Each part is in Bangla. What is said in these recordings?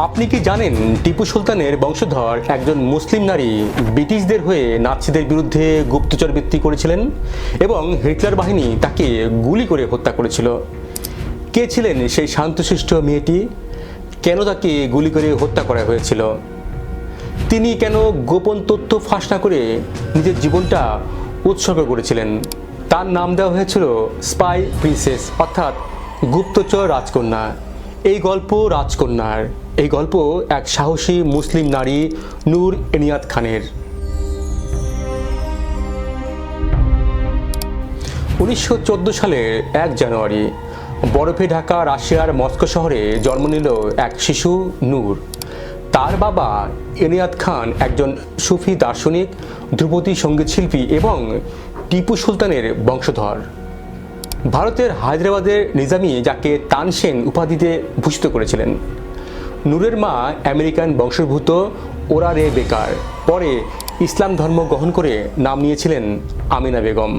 আপনি কি জানেন টিপু সুলতানের বংশধর একজন মুসলিম নারী ব্রিটিশদের হয়ে নাৎসিদের বিরুদ্ধে গুপ্তচর বৃত্তি করেছিলেন এবং হিটলার বাহিনী তাকে গুলি করে হত্যা করেছিল? কে ছিলেন সেই শান্তশিষ্ট মেয়েটি? কেন তাকে গুলি করে হত্যা করা হয়েছিল? তিনি কেন গোপন তথ্য ফাঁস না করে নিজের জীবনটা উৎসর্গ করেছিলেন? তার নাম দেওয়া হয়েছিল স্পাই প্রিন্সেস, অর্থাৎ গুপ্তচর রাজকন্যা। এই গল্প রাজকন্যার। এই গল্প এক সাহসী মুসলিম নারী নূর এনিয়াত খানের। উনিশশো চোদ্দ সালের এক জানুয়ারি বরফে ঢাকা রাশিয়ার মস্কো শহরে জন্ম নিল এক শিশু নূর। তার বাবা এনিয়াত খান একজন সুফি দার্শনিক, ধ্রুপদী সঙ্গীতশিল্পী এবং টিপু সুলতানের বংশধর। ভারতের হায়দ্রাবাদের নিজামী যাকে তানসেন উপাধিতে ভূষিত করেছিলেন। নূরের মা আমেরিকান বংশোদ্ভূত ওরা রে বেকার। পরে ইসলাম ধর্ম গ্রহণ করে নাম নিয়েছিলেন আমিনা বেগম।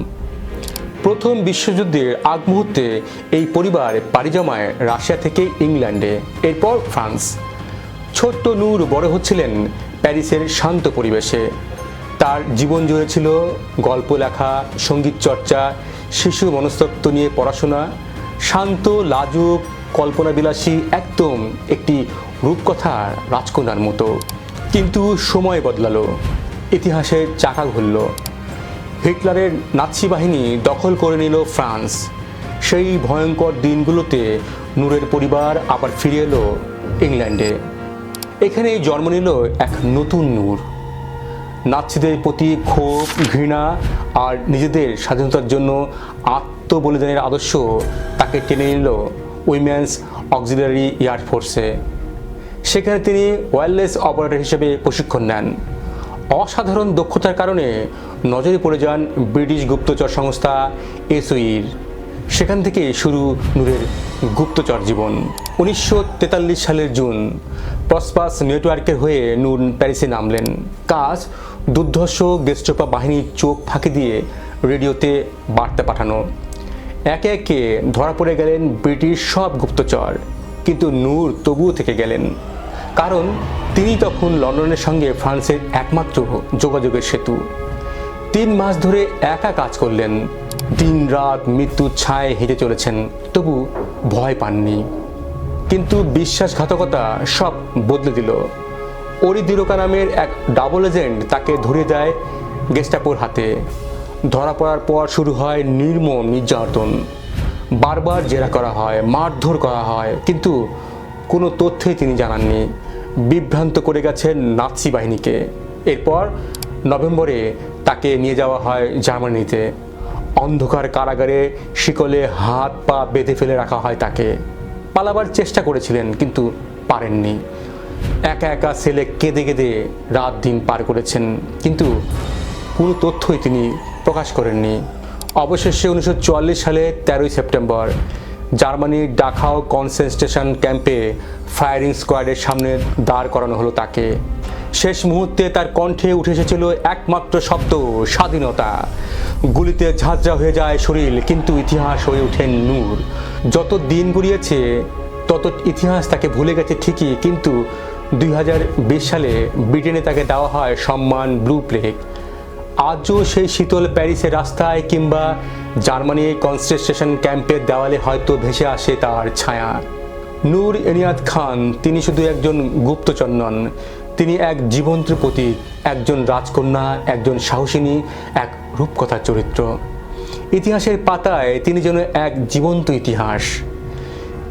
প্রথম বিশ্বযুদ্ধের আগ মুহূর্তে এই পরিবার পাড়ি জমায় রাশিয়া থেকে ইংল্যান্ডে, এরপর ফ্রান্স। ছোট্ট নূর বড় হচ্ছিলেন প্যারিসের শান্ত পরিবেশে। তার জীবন জুড়ে ছিল গল্প লেখা, সংগীত চর্চা শিশু মনস্তত্ব নিয়ে পড়াশোনা, শান্ত, লাজুক কল্পনাবিলাসী একদম একটি রূপকথার রাজকন্যার মতো। কিন্তু সময় বদলালো, ইতিহাসের চাকা ঘুরল। হিটলারের নাৎসি বাহিনী দখল করে নিল ফ্রান্স। সেই ভয়ঙ্কর দিনগুলোতে নূরের পরিবার আবার ফিরে এলো ইংল্যান্ডে। এখানেই জন্ম নিল এক নতুন নূর। নাৎসিদের প্রতি ক্ষোভ, ঘৃণা আর নিজেদের স্বাধীনতার জন্য আত্মবলিদানের আদর্শ তাকে টেনে নিল উইমেন্স অক্সিলারি এয়ারফোর্সে সেখানে তিনি ওয়্যারলেস অপারেটর হিসেবে প্রশিক্ষণ নেন। অসাধারণ দক্ষতার কারণে নজরে পড়ে যান ব্রিটিশ গুপ্তচর সংস্থা এসওইর সেখান থেকে শুরু নূরের গুপ্তচর জীবন। উনিশশো তেতাল্লিশ সালের জুন প্রসপাস নেটওয়ার্কের হয়ে নূর প্যারিসে নামলেন। কাজ দুর্ধর্ষ গেস্টোপা বাহিনীর চোখ ফাঁকি দিয়ে রেডিওতে বার্তা পাঠানো। একে একে ধরা পড়ে গেলেন ব্রিটিশ সব গুপ্তচর, কিন্তু নূর তবুও থেকে গেলেন। কারণ তিনি তখন লন্ডনের সঙ্গে ফ্রান্সের একমাত্র যোগাযোগের সেতু। তিন মাস ধরে একা কাজ করলেন দিন রাত মৃত্যুর ছায় হেঁটে চলেছেন, তবু ভয় পাননি। কিন্তু বিশ্বাসঘাতকতা সব বদলে দিল। ওরি দিরোকা নামের এক ডাবল এজেন্ট তাকে ধরিয়ে দেয় গেস্টাপোর হাতে। ধরা পড়ার পর শুরু হয় নির্মম নির্যাতন। বারবার জেরা করা হয়, মারধর করা হয়, কিন্তু কোনো তথ্যই তিনি জানাননি। বিভ্রান্ত করে গেছেন নাৎসি বাহিনীকে। এরপর নভেম্বরে তাকে নিয়ে যাওয়া হয় জার্মানিতে। অন্ধকার কারাগারে শিকলে হাত পা বেঁধে ফেলে রাখা হয় তাকে। পালাবার চেষ্টা করেছিলেন, কিন্তু পারেননি। একা একা ছেলে কেঁদে কেঁদে রাত দিন পার করেছেন, কিন্তু কোনো তথ্যই তিনি প্রকাশ করেননি। অবশেষে উনিশশো চুয়াল্লিশ সালে তেরোই সেপ্টেম্বর জার্মানির ডাখাও কনসেন্ট্রেশন ক্যাম্পে ফায়ারিং স্কোয়াডের সামনে দাঁড় করানো হলো তাকে। শেষ মুহূর্তে তার কণ্ঠে উঠে এসেছিল একমাত্র শব্দ, স্বাধীনতা। গুলিতে ঝাঁঝরা হয়ে যায় শরীর, কিন্তু ইতিহাস হয়ে ওঠেন নূর। যত দিন গড়িয়েছে, তত ইতিহাস তাকে ভুলে গেছে ঠিকই, কিন্তু দুই হাজার বিশ সালে ব্রিটেনে তাকে দেওয়া হয় সম্মান ব্লু প্লেগ। আজও সেই শীতল প্যারিসের রাস্তায় কিংবা জার্মানির কনসেন্ট্রেশন ক্যাম্পের দেওয়ালে হয়তো ভেসে আসে তার ছায়া। নূর এনিয়াত খান, তিনি শুধু একজন গুপ্তচর নন, তিনি এক জীবন্ত প্রতীক একজন রাজকন্যা, একজন সাহসিনী, এক রূপকথার চরিত্র। ইতিহাসের পাতায় তিনি যেন এক জীবন্ত ইতিহাস।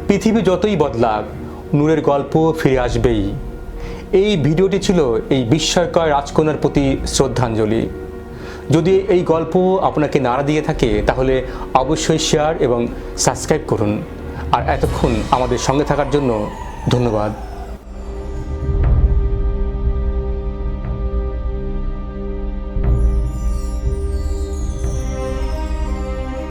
পৃথিবী যতই বদলাক, নূরের গল্প ফিরে আসবেই। এই ভিডিওটি ছিল এই বিস্ময়কর রাজকন্যার প্রতি শ্রদ্ধাঞ্জলি। যদি এই গল্প আপনাকে নাড়া দিয়ে থাকে, তাহলে অবশ্যই শেয়ার এবং সাবস্ক্রাইব করুন। আর এতক্ষণ আমাদের সঙ্গে থাকার জন্য ধন্যবাদ।